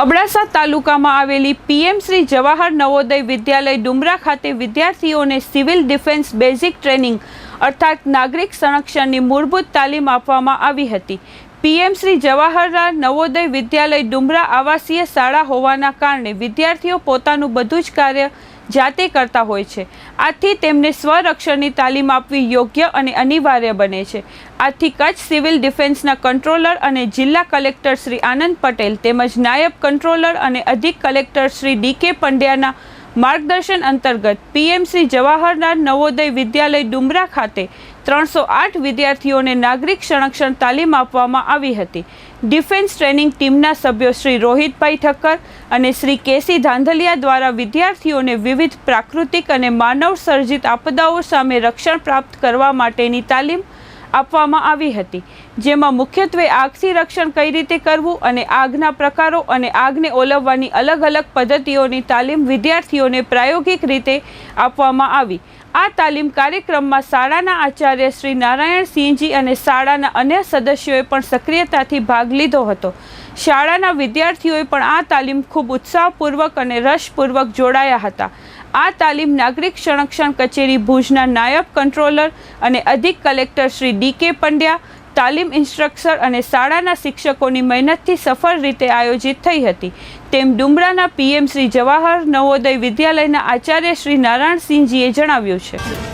અબડાસા તાલુકામાં આવેલી પીએમ શ્રી જવાહર નવોદય વિદ્યાલય ડુમરા ખાતે વિદ્યાર્થીઓને સિવિલ ડિફેન્સ બેઝિક ટ્રેનિંગ અર્થાત નાગરિક સંરક્ષણની મૂળભૂત તાલીમ આપવામાં આવી હતી. પીએમ શ્રી જવાહરલાલ નવોદય વિદ્યાલય ડુમરા આવાસીય શાળા હોવાના કારણે વિદ્યાર્થીઓ પોતાનું બધું જ કાર્ય જાતે કરતા હોય છે. આથી તેમને સ્વરક્ષણની તાલીમ આપવી યોગ્ય અને અનિવાર્ય બને છે. આથી કચ્છ સિવિલ ડિફેન્સના કંટ્રોલર અને જિલ્લા કલેક્ટર શ્રી આનંદ પટેલ તેમજ નાયબ કંટ્રોલર અને અધિક કલેક્ટર શ્રી ડી કે પંડ્યાના માર્ગદર્શન અંતર્ગત પીએમ શ્રી જવાહરલાલ નવોદય વિદ્યાલય ડુમરા ખાતે ત્રણસો આઠ વિદ્યાર્થીઓને નાગરિક સંરક્ષણ તાલીમ આપવામાં આવી હતી. ડિફેન્સ ટ્રેનિંગ ટીમના સભ્યો શ્રી રોહિતભાઈ ઠક્કર અને શ્રી કેસી ધાંધલિયા દ્વારા વિદ્યાર્થીઓને વિવિધ પ્રાકૃતિક અને માનવ સર્જિત આપદાઓ સામે રક્ષણ પ્રાપ્ત કરવા માટેની તાલીમ આપવામાં આવી હતી, જેમાં મુખ્યત્વે આગથી રક્ષણ કઈ રીતે કરવું અને આગના પ્રકારો અને આગને ઓલવવાની અલગ અલગ પદ્ધતિઓની તાલીમ વિદ્યાર્થીઓને પ્રાયોગિક રીતે આપવામાં આવી. આ તાલીમ કાર્યક્રમમાં શાળાના આચાર્ય શ્રી નારાયણ સિંહજી અને શાળાના અન્ય સદસ્યોએ પણ સક્રિયતાથી ભાગ લીધો હતો. શાળાના વિદ્યાર્થીઓએ પણ આ તાલીમ ખૂબ ઉત્સાહપૂર્વક અને રસપૂર્વક જોડાયા હતા. આ તાલીમ નાગરિક સંરક્ષણ કચેરી ભુજના નાયબ કંટ્રોલર અને અધિક કલેક્ટર શ્રી ડી કે પંડ્યા, તાલીમ ઇન્સ્ટ્રક્ટર અને શાળાના શિક્ષકોની મહેનતથી સફળ રીતે આયોજિત થઈ હતી. તેમ ડુમરાના પીએમ શ્રી જવાહર નવોદય વિદ્યાલયના આચાર્ય શ્રી નારાયણસિંહજીએ જણાવ્યું છે.